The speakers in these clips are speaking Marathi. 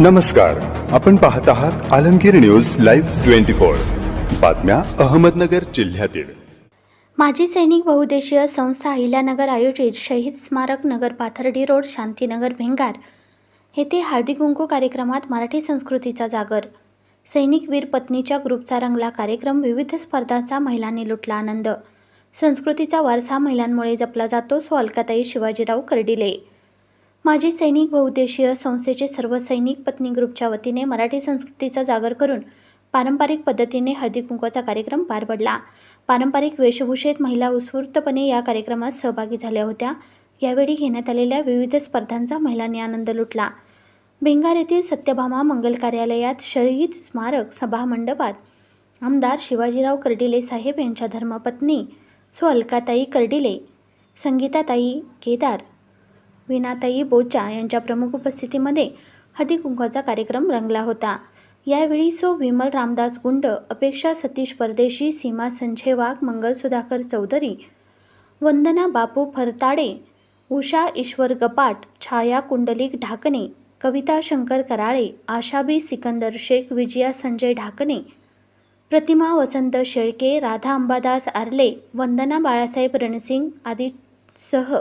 नमस्कार. आपण पाहत आहात Alamgir news live twenty four. बातम्या अहमदनगर जिल्ह्यातील. माजी सैनिक बहुउद्देशीय संस्था अहिल्यानगर आयोजित शहीद स्मारक नगर पाथर्डी रोड शांतीनगर भेंगार येथे हळदी कुंकू कार्यक्रमात मराठी संस्कृतीचा जागर. सैनिक वीर पत्नीच्या ग्रुपचा रंगला कार्यक्रम विविध स्पर्धांचा महिलांनी लुटला आनंद. संस्कृतीचा वारसा महिलांमुळे जपला जातो सो अलकाताई शिवाजीराव कर्डिले. माजी सैनिक बहुउद्देशीय संस्थेचे सर्व सैनिक पत्नी ग्रुपच्या वतीने मराठी संस्कृतीचा जागर करून पारंपरिक पद्धतीने हळदी कुंकवाचा कार्यक्रम पार पडला. पारंपरिक वेशभूषेत महिला उत्स्फूर्तपणे या कार्यक्रमात सहभागी झाल्या होत्या. यावेळी घेण्यात आलेल्या विविध स्पर्धांचा महिलांनी आनंद लुटला. भिंगार येथील सत्यभामा मंगल कार्यालयात शहीद स्मारक सभा मंडपात आमदार शिवाजीराव कर्डिले साहेब यांच्या धर्मपत्नी सो अलकाताई कर्डिले संगीताताई केदार विनाताई बोचा यांच्या प्रमुख उपस्थितीमध्ये हळदीकुंकवाचा कार्यक्रम रंगला होता. यावेळी सो विमल रामदास गुंड अपेक्षा सतीश परदेशी सीमा संजय वाघ मंगल सुधाकर चौधरी वंदना बापू फरताडे उषा ईश्वर गपाट छाया कुंडलिक ढाकणे कविता शंकर कराळे आशाबी सिकंदर शेख विजया संजय ढाकणे प्रतिमा वसंत शेळके राधा अंबादास आर्ले वंदना बाळासाहेब रणसिंग आदीसह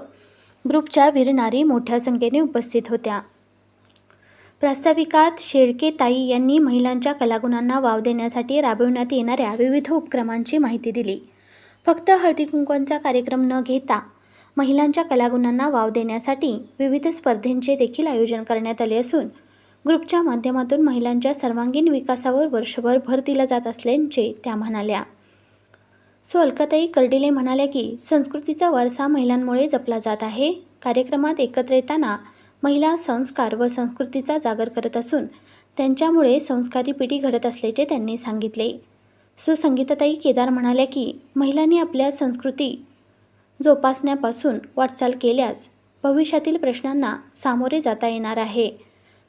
ग्रुपच्या विरणारी मोठ्या संख्येने उपस्थित होत्या. प्रास्ताविकात शेळके ताई यांनी महिलांच्या कलागुणांना वाव देण्यासाठी राबविण्यात येणाऱ्या विविध उपक्रमांची माहिती दिली. फक्त हळदी कुंकवांचा कार्यक्रम न घेता महिलांच्या कलागुणांना वाव देण्यासाठी विविध स्पर्धेंचे देखील आयोजन करण्यात आले असून ग्रुपच्या माध्यमातून महिलांच्या सर्वांगीण विकासावर वर्षभर भर दिला जात असल्याचे त्या म्हणाल्या. सो अलकाताई कर्डिले म्हणाल्या की संस्कृतीचा वारसा महिलांमुळे जपला जात आहे. कार्यक्रमात एकत्र येताना महिला संस्कार व संस्कृतीचा जागर करत असून त्यांच्यामुळे संस्कारी पिढी घडत असल्याचे त्यांनी सांगितले. सो संगीताताई केदार म्हणाल्या की महिलांनी आपल्या संस्कृती जोपासण्यापासून वाटचाल केल्यास भविष्यातील प्रश्नांना सामोरे जाता येणार आहे.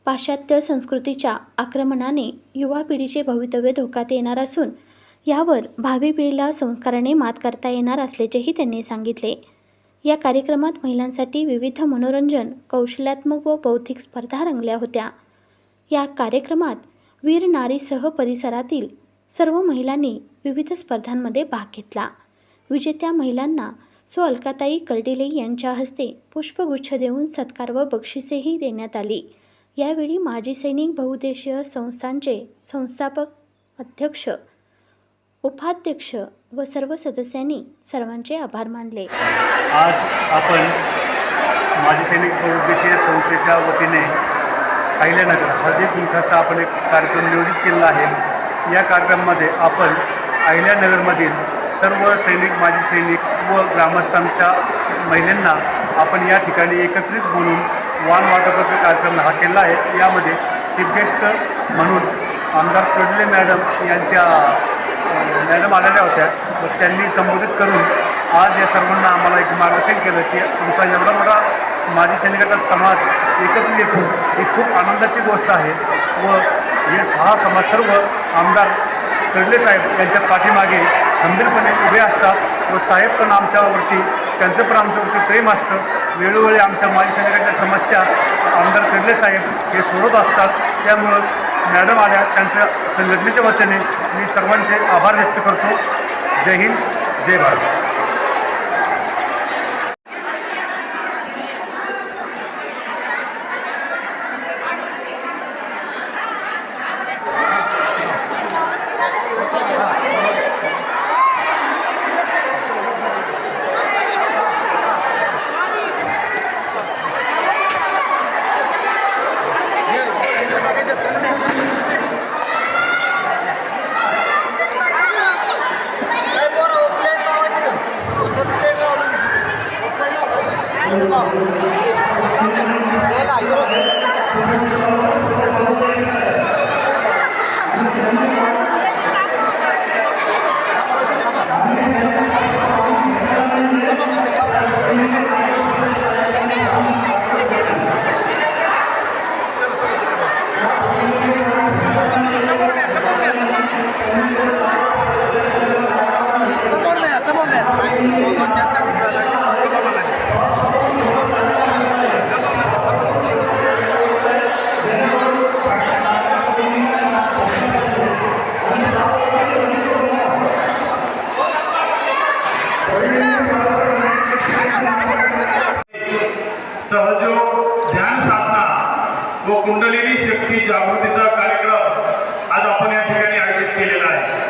पाश्चात्य संस्कृतीच्या आक्रमणाने युवा पिढीचे भवितव्य धोक्यात येणार असून यावर भावी पिढीला संस्काराने मात करता येणार असल्याचेही त्यांनी सांगितले. या कार्यक्रमात महिलांसाठी विविध मनोरंजन कौशल्यात्मक व बौद्धिक स्पर्धा रंगल्या होत्या. या कार्यक्रमात वीर नारीसह परिसरातील सर्व महिलांनी विविध स्पर्धांमध्ये भाग घेतला. विजेत्या महिलांना सो अलकाताई कर्डिले यांच्या हस्ते पुष्पगुच्छ देऊन सत्कार व बक्षिसेही देण्यात आली. यावेळी माजी सैनिक बहुउद्देशीय संस्थांचे संस्थापक अध्यक्ष उपाध्यक्ष व सर्व सदस्यांनी सर्वांचे आभार मानले. आज आपण माजी सैनिक बहुउद्देशीय संस्थेच्या वतीने अहिल्यानगर हळदी कुंकाचा आपण एक कार्यक्रम नियोजित केलेला आहे. या कार्यक्रमामध्ये आपण अहिल्यानगरमधील सर्व सैनिक माजी सैनिक व ग्रामस्थांच्या महिलांना आपण या ठिकाणी एकत्रित बोलून वाण वाटपाचा कार्यक्रम हा केला आहे. यामध्ये चीफ गेस्ट म्हणून आमदार कडले मॅडम यांच्या मॅडम आलेल्या होत्या. व त्यांनी संबोधित करून आज या सर्वांना आम्हाला एक मार्गदर्शन केलं की आमचा एवढा मोठा माजी सैनिकाचा समाज एकत्र येतो ही खूप आनंदाची गोष्ट आहे. व हे सहा समाज सर्व आमदार कडले साहेब यांच्या पाठीमागे खंबीरपणे उभे असतात व साहेब पण आमच्यावरती त्यांचं पण आमच्यावरती प्रेम असतं. वेळोवेळी आमच्या माजी सैनिकांच्या समस्या आमदार कडले साहेब हे सोडत असतात. त्यामुळं मॅडम आल्या त्यांच्या संघटनेच्या वतीने मी सर्वांचे आभार व्यक्त करतो. जय हिंद जय भारत. समोर नाही व कुंडलिनी शक्ती जागृतीचा कार्यक्रम आज आपण या ठिकाणी आयोजित केलेला आहे.